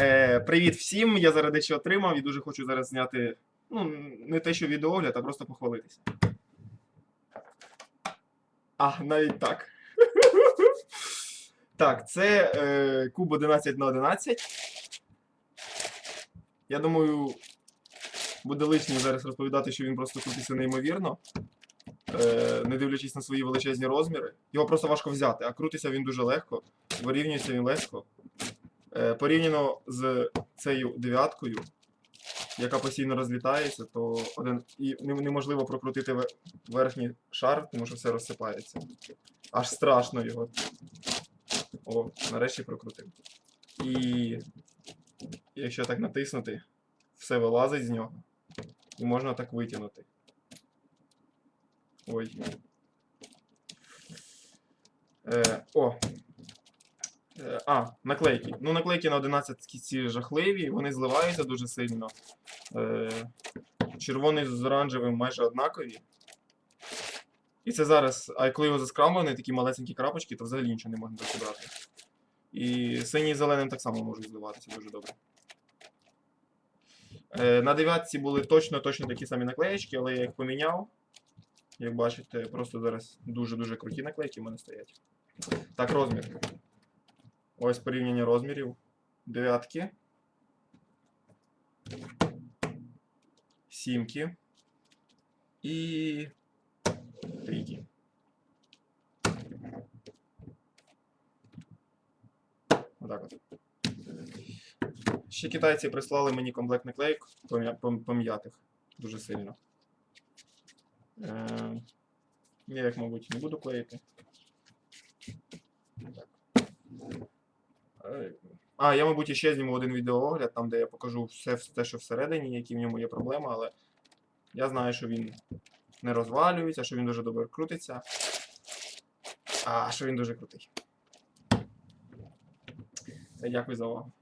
Е, привіт всім! Я зараз дещо отримав і дуже хочу зараз зняти. Ну, не те, що відеогляд, а просто похвалитися. А, навіть так. Так, це е, куб 11 на 11. Я думаю, буде лишнє зараз розповідати, що він просто крутиться неймовірно. Е, не дивлячись на свої величезні розміри. Його просто важко взяти, а крутиться він дуже легко. Вирівнюється він легко. Е, порівняно з цією дев'яткою, яка постійно розлітається, то один і неможливо прокрутити верхній шар, тому що все розсипається. Аж страшно його. О, нарешті прокрутив. І якщо так натиснути, все вилазить з нього. І можна так витягнути. Ой. Е, о, А, наклейки. Ну, наклейки на 11 ці жахливі, вони зливаються дуже сильно. Е, червоний з оранжевим майже однакові. І це зараз, а коли його заскрамлений, такі малесенькі крапочки, то взагалі нічого не можна розібрати. І синій з зеленим так само можуть зливатися дуже добре. Е, на дев'ятці були точно-точно такі самі наклеєчки, але я їх поміняв. Як бачите, просто зараз дуже-дуже круті наклейки в мене стоять. Так, розмір. Ось порівняння розмірів. Дев'ятки. Сімки. І. Трійки. Отак от. Ще китайці прислали мені комплект наклейок пом'ятих дуже сильно. Е, я їх, мабуть, не буду клеїти. Так. Е, А, я, мабуть, ще зніму один відеоогляд, там, де я покажу все вс- те, що всередині, які в ньому є проблеми, але я знаю, що він не розвалюється, що він дуже добре крутиться. А що він дуже крутий. Все, дякую за увагу.